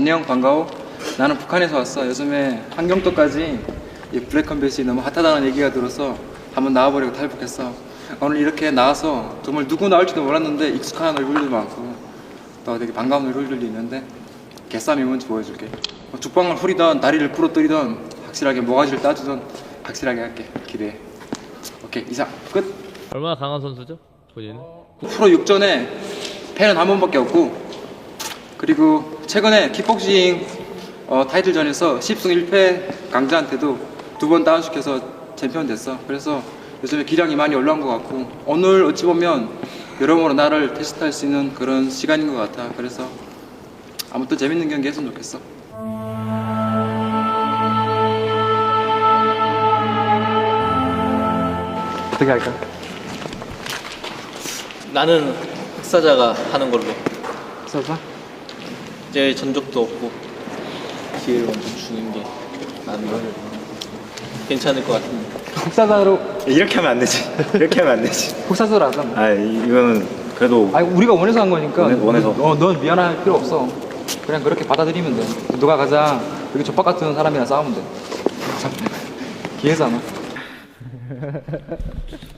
안녕 반가워. 나는 북한에서 왔어. 요즘에 한경도까지 이 블랙컴뱃이 너무 핫하다는 얘기가 들어서 한번 나와보려고 탈북했어. 오늘 이렇게 나와서 정말 누구 나올지도 몰랐는데 익숙한 얼굴도 많고 또 되게 반가운 얼굴들도 있는데 개쌈이 뭔지 보여줄게. 뭐 죽방을 후리던 다리를 부러뜨리던 확실하게 모가지를 따주던 확실하게 할게. 기대해. 오케이 이상 끝. 얼마나 강한 선수죠? 본인은? 프로 6전에 패는 한 번밖에 없고 그리고 최근에 킥복싱 어, 타이틀전에서 10승 1패 강자한테도 두 번 다운시켜서 챔피언 됐어 그래서 요즘에 기량이 많이 올라온 것 같고 오늘 어찌 보면 여러모로 나를 테스트할 수 있는 그런 시간인 것 같아 그래서 아무튼 재밌는 경기 했으면 좋겠어 어떻게 할까? 나는 흑사자가 하는 걸로. 써봐 이제 전적도 없고 기회를 먼저 주는 게 나는 괜찮을 것 같은데. 국사자로 이렇게 하면 안 되지. 이렇게 하면 안 되지. 국사자로 하자 아 이- 이거는 그래도 아니 우리가 원해서 한 거니까 원해- 원해서. 어, 넌 미안할 필요 없어 그냥 그렇게 받아들이면 돼 누가 가자 여기 족박 같은 사람이랑 싸우면 돼 기회잖아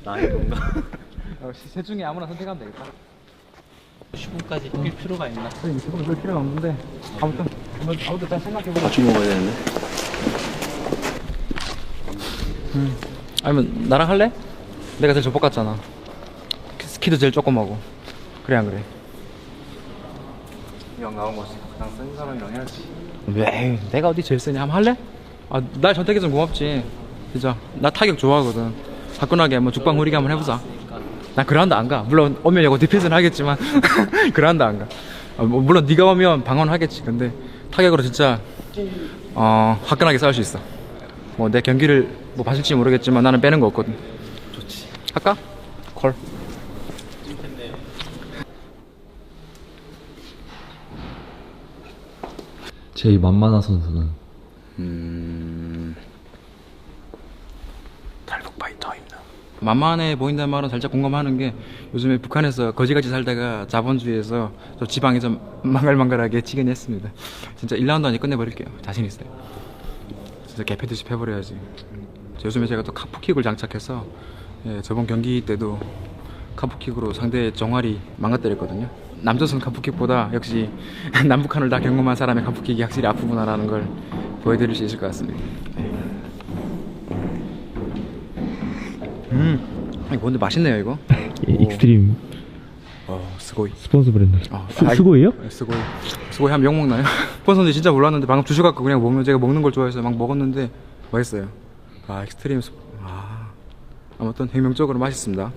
나의 건가? 어, 셋 중에 아무나 선택하면 되겠다 10분까지 뛸 필요가 있나? 지금 별 필요는 없는데. 아무튼 한번 아무튼 잘 생각해보자. 같이 먹어야 되는데. 아니면 나랑 할래? 내가 제일 족박 같잖아. 스키도 제일 조그마고. 그래 안 그래? 형 나온 거지 그냥 센 사람이랑 해야지. 왜? 내가 어디 제일 세냐 한번 할래? 아날 선택해서 고맙지. 진짜 나 타격 좋아하거든. 화끈하게 한번 죽방 후리게 한번 해보자 나 그라운드 안 가. 물론 오면 이거 디펜스는 하겠지만 그라운드 안가. 아, 뭐, 물론 네가 오면 방어는 하겠지. 근데 타격으로 진짜 어 화끈하게 싸울 수 있어. 뭐 내 경기를 뭐 봐줄지 모르겠지만 나는 빼는 거 없거든. 좋지. 할까? 콜. 제일 만만한 선수는? 탈북 파이터입니다. 만만해 보인다는 말은 살짝 공감하는 게 요즘에 북한에서 거지같이 살다가 자본주의에서 저 지방에 좀 망갈망갈하게 치긴 했습니다. 진짜 1라운드 안에 끝내버릴게요. 자신 있어요. 진짜 개패듯이 패버려야지. 요즘에 제가 또 카프킥을 장착해서 예, 저번 경기 때도 카프킥으로 상대의 종아리 망가뜨렸거든요. 남조선 카프킥보다 역시 남북한을 다 경험한 사람의 카프킥이 확실히 아프구나라는 걸 보여드릴 수 있을 것 같습니다 음, 이거 근데 맛있네요 이거. 익스트림 어, 스고이. 스폰서 브랜드 어, 스, 아이- 스고예요? 네, 스고이. 스고이 하면 욕 먹나요? 스폰서인지 진짜 몰랐는데 방금 주셔 갖고 그냥 먹는 제가 먹는 걸 좋아해서 막 먹었는데 맛있어요. 아 익스트림 스. 아 아무튼 혁명적으로 맛있습니다.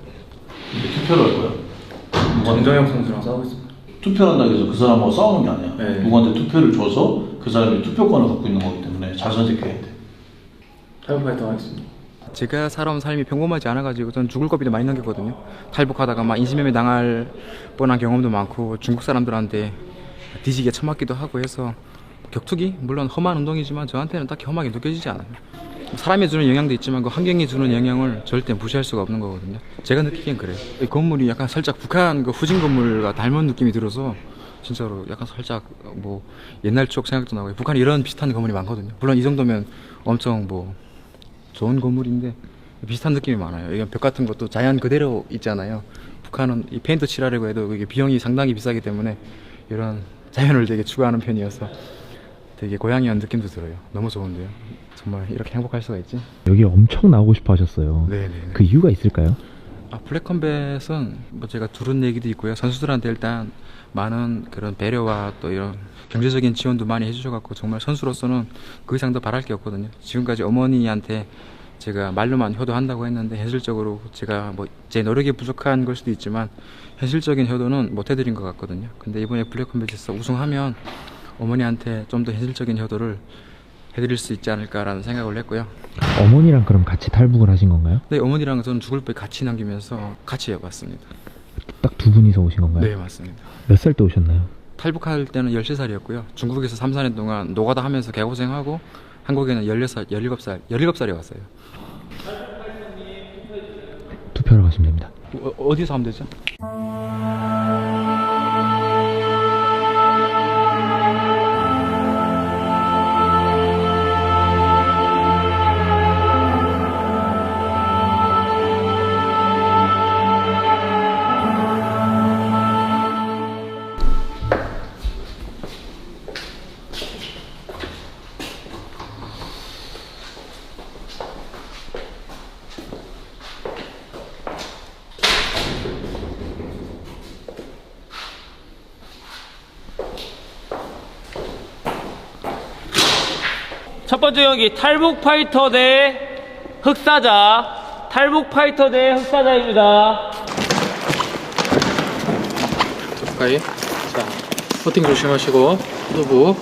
투표를 할 거야. 정정혁 선수랑 싸우고 있습니다. 투표를 한다고 해서 그 사람하고 싸우는 게 아니야. 네. 누구한테 투표를 줘서 그 사람이 투표권을 갖고 있는 거기 때문에 잘 선택해야 돼. 탈북파이터 하겠습니다. 제가 살아온 삶이 평범하지 않아가지고 전 죽을 겁이 많이 남겼거든요. 탈북하다가 막 인신매매 당할 뻔한 경험도 많고 중국 사람들한테 뒤지게 처맞기도 하고 해서 격투기 물론 험한 운동이지만 저한테는 딱히 험하게 느껴지지 않아요. 사람이 주는 영향도 있지만 그 환경이 주는 영향을 절대 무시할 수가 없는 거거든요. 제가 느끼기엔 그래요. 이 건물이 약간 살짝 북한 그 후진 건물과 닮은 느낌이 들어서 진짜로 약간 살짝 뭐 옛날 추억 생각도 나고 북한에 이런 비슷한 건물이 많거든요. 물론 이 정도면 엄청 뭐 좋은 건물인데 비슷한 느낌이 많아요. 이건 벽 같은 것도 자연 그대로 있잖아요. 북한은 이 페인트 칠하려고 해도 이게 비용이 상당히 비싸기 때문에 이런 자연을 되게 추구하는 편이어서 되게 고향이한 느낌도 들어요. 너무 좋은데요. 정말 이렇게 행복할 수가 있지? 여기 엄청 나오고 싶어 하셨어요 네네. 그 이유가 있을까요? 아, 블랙컴뱃은 뭐 제가 들은 얘기도 있고요. 선수들한테 일단 많은 그런 배려와 또 이런 경제적인 지원도 많이 해주셔갖고 정말 선수로서는 그 이상 더 바랄 게 없거든요. 지금까지 어머니한테 제가 말로만 효도한다고 했는데 현실적으로 제가 뭐 제 노력이 부족한 걸 수도 있지만 현실적인 효도는 못 해드린 것 같거든요. 근데 이번에 블랙컴뱃에서 우승하면 어머니한테 좀 더 현실적인 효도를 해드릴 수 있지 않을까라는 생각을 했고요. 어머니랑 그럼 같이 탈북을 하신 건가요? 네, 어머니랑 저는 죽을 배 같이 남기면서 같이 해봤습니다. 딱 두 분이서 오신 건가요? 네, 맞습니다. 몇 살 때 오셨나요? 탈북할 때는 13살이었고요. 중국에서 3, 4년 동안 노가다 하면서 개고생하고 한국에는 16살, 17살, 17살에 왔어요. 투표하러 가시면 됩니다 어, 어디서 하면 되죠? 첫 번째 경기 탈북 파이터 대 흑사자. 탈북 파이터 대 흑사자입니다. 가까이. 자, 버팅 조심하시고, 후두부,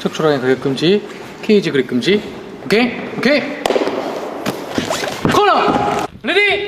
척추라인 그립 금지, 케이지 그립 금지. 오케이? 오케이? 코너! 레디!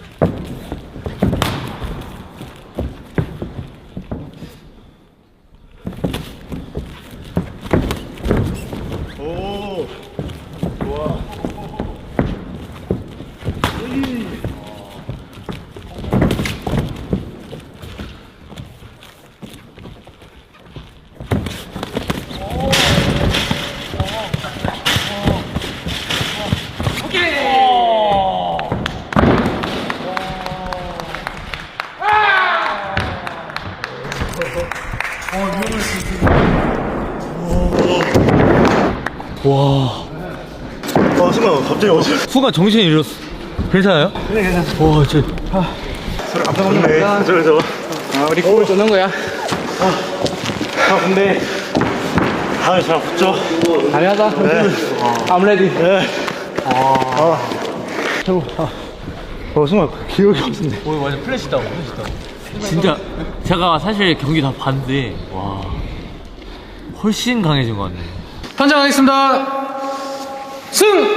어 순간 갑자기 어제 순간 정신이 잃었어. 괜찮아요? 그래 괜찮아 와 진짜 소리 깜짝 놀랐네 저래 저거 아, 우리 골 쏘는 거야. 아 근데 다음에 잘 붙죠 당연하다. I'm ready. 네. 아. 최고. 아. 어, 순간 기억이 없는데. 오, 완전 플래시다, 플래시다. 진짜 제가 사실 경기 다 봤는데 와 훨씬 강해진 것 같네. 판정하겠습니다. 승!